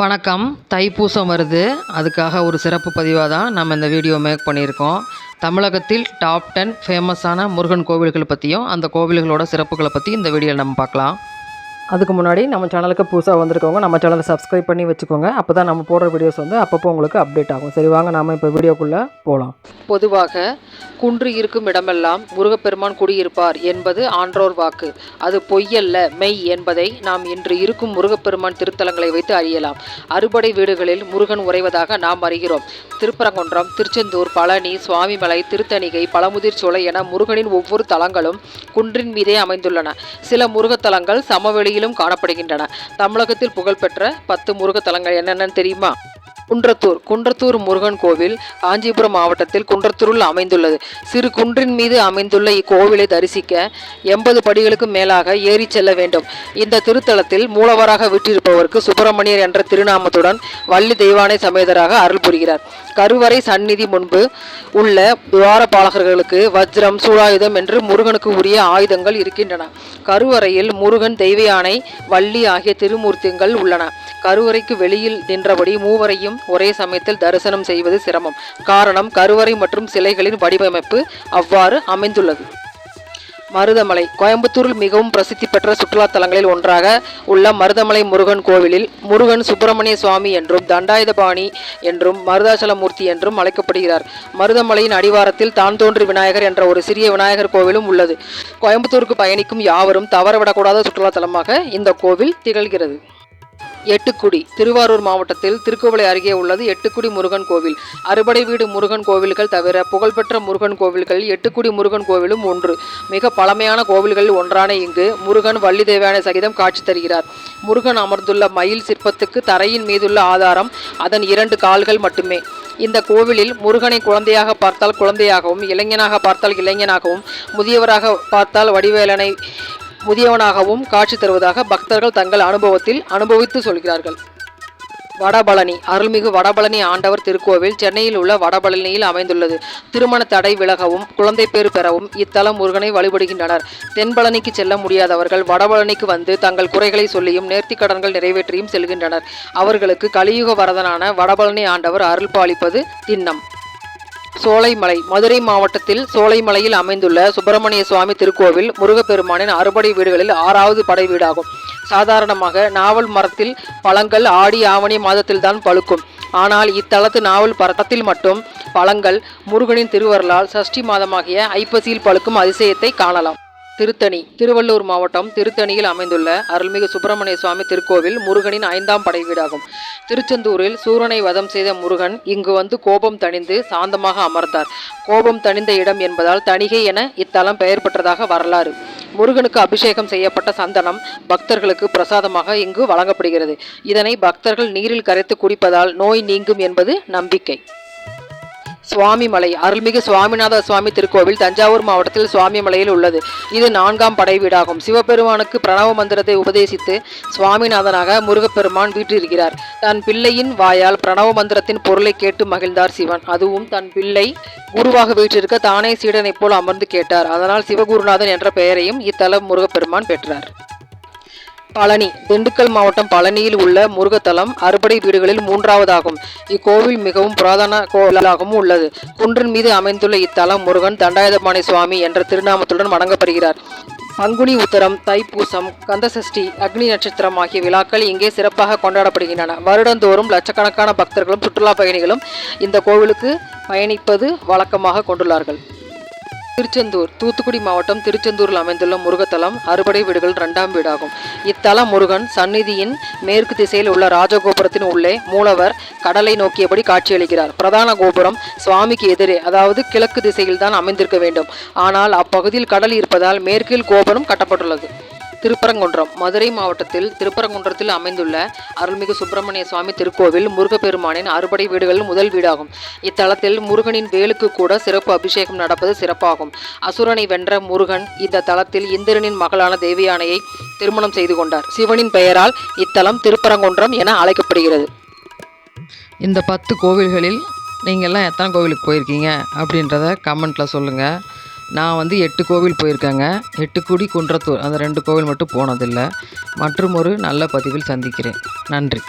வணக்கம். தைப்பூசம் வருது. அதுக்காக ஒரு சிறப்பு பதிவாக தான் நம்ம இந்த வீடியோ மேக் பண்ணியிருக்கோம். தமிழகத்தில் டாப் டென் ஃபேமஸான முருகன் கோவில்களை பற்றியும் அந்த கோவில்களோட சிறப்புகளை பற்றி இந்த வீடியோவில் நம்ம பார்க்கலாம். அதுக்கு முன்னாடி நம்ம சேனலுக்கு புதுசாக வந்திருக்கவங்க நம்ம சேனலை சப்ஸ்கிரைப் பண்ணி வச்சுக்கோங்க. அப்போ தான் நம்ம போடுற வீடியோஸ் வந்து அப்பப்போ உங்களுக்கு அப்டேட் ஆகும். சரி வாங்க நாம் இப்போ வீடியோக்குள்ளே போகலாம் பொதுவாக குன்று இருக்கும் இடமெல்லாம் முருகப்பெருமான் குடியிருப்பார் என்பது ஆன்றோர் வாக்கு. அது பொய்யல்ல மெய் என்பதை நாம் இன்று இருக்கும் முருகப்பெருமான் திருத்தலங்களை வைத்து அறியலாம். அறுபடை வீடுகளில் முருகன் உறைவதாக நாம் அறிகிறோம். திருப்பரங்குன்றம் திருச்செந்தூர் பழனி சுவாமிமலை திருத்தணிகை பழமுதிர் சோலை என முருகனின் ஒவ்வொரு தலங்களும் குன்றின் மீதே அமைந்துள்ளன. சில முருகத்தலங்கள் சமவெளி சமவெளியிலும் காணப்படுகின்றன. தமிழகத்தில் புகழ்பெற்ற பத்து முருகத்தலங்கள் என்னென்னு தெரியுமா? குன்றத்தூர் குன்றத்தூர் முருகன் கோவில் காஞ்சிபுரம் மாவட்டத்தில் குன்றத்தூரில் அமைந்துள்ளது. சிறு குன்றின் மீது அமைந்துள்ள இக்கோவிலை தரிசிக்க எண்பது படிகளுக்கு மேலாக ஏறி செல்ல வேண்டும். இந்த திருத்தலத்தில் மூலவராக விட்டிருப்பவருக்கு சுப்பிரமணியர் என்ற திருநாமத்துடன் வள்ளி தெய்வானை சமேதராக அருள் புரிகிறார். கருவறை சந்நிதி முன்பு உள்ள துவாரபாலகர்களுக்கு வஜ்ரம் சூழாயுதம் என்று முருகனுக்கு உரிய ஆயுதங்கள் இருக்கின்றன. கருவறையில் முருகன் தெய்வ யானை வள்ளி ஆகிய திருமூர்த்திகள் உள்ளன. கருவறைக்கு வெளியில் நின்றபடி மூவரையும் ஒரே சமயத்தில் தரிசனம் செய்வது சிரமம். காரணம் கருவறை மற்றும் சிலைகளின் வடிவமைப்பு அவ்வாறு அமைந்துள்ளது. மருதமலை கோயம்புத்தூரில் மிகவும் பிரசித்தி பெற்ற சுற்றுலா தலங்களில் ஒன்றாக உள்ள மருதமலை முருகன் கோவிலில் முருகன் சுப்பிரமணிய சுவாமி என்றும் தண்டாயுதபாணி என்றும் மருதாசலமூர்த்தி என்றும் அழைக்கப்படுகிறார். மருதமலையின் அடிவாரத்தில் தான் தோன்றி விநாயகர் என்ற ஒரு சிறிய விநாயகர் கோவிலும் உள்ளது. கோயம்புத்தூருக்கு பயணிக்கும் யாவரும் தவறவிடக்கூடாத சுற்றுலா தலமாக இந்த கோவில் திகழ்கிறது. எட்டுக்குடி. திருவாரூர் மாவட்டத்தில் திருக்குவளை அருகே உள்ளது எட்டுக்குடி முருகன் கோவில். அறுபடை வீடு முருகன் கோவில்கள் தவிர புகழ்பெற்ற முருகன் கோவில்கள் எட்டுக்குடி முருகன் கோவிலும் ஒன்று. மிக பழமையான கோவில்களில் ஒன்றான இங்கு முருகன் வள்ளி தேவையான சகிதம் காட்சி தருகிறார். முருகன் அமர்ந்துள்ள மயில் சிற்பத்துக்கு தரையின் மீதுள்ள ஆதாரம் அதன் இரண்டு கால்கள் மட்டுமே. இந்த கோவிலில் முருகனை குழந்தையாக பார்த்தால் குழந்தையாகவும் இளைஞனாக பார்த்தால் இளைஞனாகவும் முதியவராக பார்த்தால் வடிவேலனை முதியவனாகவும் காட்சி தருவதாக பக்தர்கள் தங்கள் அனுபவத்தில் அனுபவித்து சொல்கிறார்கள். வடபழனி அருள்மிகு வடபழனி ஆண்டவர் திருக்கோவில் சென்னையில் உள்ள வடபழனியில் அமைந்துள்ளது. திருமண தடை விலகவும் குழந்தை பேறு பெறவும் இத்தலம் முருகனை வழிபடுகின்றனர். தென்பழனிக்கு செல்ல முடியாதவர்கள் வடபழனிக்கு வந்து தங்கள் குறைகளை சொல்லியும் நேர்த்திக்கடன்கள் நிறைவேற்றியும் செல்கின்றனர். அவர்களுக்கு கலியுக வரதனான வடபழனி ஆண்டவர் அருள் பாலிப்பது திண்ணம். சோலைமலை மதுரை மாவட்டத்தில் சோலைமலையில் அமைந்துள்ள சுப்பிரமணிய சுவாமி திருக்கோவில் முருகப்பெருமானின் அறுபடை வீடுகளில் ஆறாவது படை வீடாகும். சாதாரணமாக நாவல் மரத்தில் பழங்கள் ஆடி ஆவணி மாதத்தில்தான் பழுக்கும். ஆனால் இத்தலத்து நாவல் பரத்தத்தில் மட்டும் பழங்கள் முருகனின் திருவருளால் சஷ்டி மாதமாகிய ஐப்பசியில் பழுக்கும் அதிசயத்தை காணலாம். திருத்தணி திருவள்ளூர் மாவட்டம் திருத்தணியில் அமைந்துள்ள அருள்மிகு சுப்பிரமணிய சுவாமி திருக்கோவில் முருகனின் ஐந்தாம் படைவீடாகும் திருச்செந்தூரில் சூரனை வதம் செய்த முருகன் இங்கு வந்து கோபம் தணிந்து சாந்தமாக அமர்ந்தார். கோபம் தணிந்த இடம் என்பதால் தணிகை என இத்தலம் பெயர் பெற்றதாக வரலாறு. முருகனுக்கு அபிஷேகம் செய்யப்பட்ட சந்தனம் பக்தர்களுக்கு பிரசாதமாக இங்கு வழங்கப்படுகிறது. இதனை பக்தர்கள் நீரில் கரைத்து குடிப்பதால் நோய் நீங்கும் என்பது நம்பிக்கை. சுவாமிமலை அருள்மிகு சுவாமிநாத சுவாமி திருக்கோவில் தஞ்சாவூர் மாவட்டத்தில் சுவாமிமலையில் உள்ளது. இது நான்காம் படை வீடாகும். சிவபெருமானுக்கு பிரணவ மந்திரத்தை உபதேசித்து சுவாமிநாதனாக முருகப்பெருமான் வீற்றிருக்கிறார். தன் பிள்ளையின் வாயால் பிரணவ மந்திரத்தின் பொருளை கேட்டு மகிழ்ந்தார் சிவன். அதுவும் தன் பிள்ளை குருவாக வீற்றிருக்க தானே சீடனைப் போல் அமர்ந்து கேட்டார். அதனால் சிவகுருநாதன் என்ற பெயரையும் இத்தலம் முருகப்பெருமான் பெற்றார். பழனி திண்டுக்கல் மாவட்டம் பழனியில் உள்ள முருகத்தலம் அறுபடை வீடுகளில் மூன்றாவதாகும். இக்கோவில் மிகவும் புராதன கோவிலாகவும் உள்ளது. குன்றின் மீது அமைந்துள்ள இத்தலம் முருகன் தண்டாயுதபாணி சுவாமி என்ற திருநாமத்துடன் வணங்கப்படுகிறார். பங்குனி உத்தரம் தைப்பூசம் கந்தசஷ்டி அக்னி நட்சத்திரம் ஆகிய விழாக்கள் இங்கே சிறப்பாக கொண்டாடப்படுகின்றன. வருடந்தோறும் லட்சக்கணக்கான பக்தர்களும் சுற்றுலா பயணிகளும் இந்த கோவிலுக்கு பயணிப்பது வழக்கமாக கொண்டுள்ளார்கள். திருச்செந்தூர் தூத்துக்குடி மாவட்டம் திருச்செந்தூரில் அமைந்துள்ள முருகத்தலம் அறுபடை வீடுகள் இரண்டாம் வீடாகும். இத்தலம் முருகன் சந்நிதியின் மேற்கு திசையில் உள்ள ராஜகோபுரத்தின் உள்ளே மூலவர் கடலை நோக்கியபடி காட்சியளிக்கிறார். பிரதான கோபுரம் சுவாமிக்கு எதிரே அதாவது கிழக்கு திசையில் தான் அமைந்திருக்க வேண்டும். ஆனால் அப்பகுதியில் கடல் இருப்பதால் மேற்கில் கோபுரம் கட்டப்பட்டுள்ளது. திருப்பரங்குன்றம். மதுரை மாவட்டத்தில் திருப்பரங்குன்றத்தில் அமைந்துள்ள அருள்மிகு சுப்பிரமணிய சுவாமி திருக்கோவில் முருகப்பெருமானின் அறுபடை வீடுகளில் முதல் வீடாகும். இத்தலத்தில் முருகனின் வேலுக்கு கூட சிறப்பு அபிஷேகம் நடப்பது சிறப்பாகும். அசுரனை வென்ற முருகன் இந்த தலத்தில் இந்திரனின் மகளான தேவியானையை திருமணம் செய்து கொண்டார். சிவனின் பெயரால் இத்தலம் திருப்பரங்குன்றம் என அழைக்கப்படுகிறது. இந்த பத்து கோவில்களில் நீங்கள்லாம் எத்தனை கோவிலுக்கு போயிருக்கீங்க அப்படின்றத கமெண்ட்டில் சொல்லுங்கள் நான் வந்து எட்டு கோவில் போயிருக்கேங்க. எட்டுக்குடி குன்றத்தூர் அந்த ரெண்டு கோவில் மட்டும் போனதில்லை. மற்றும் ஒரு நல்ல பதிவில் சந்திக்கிறேன். நன்றி.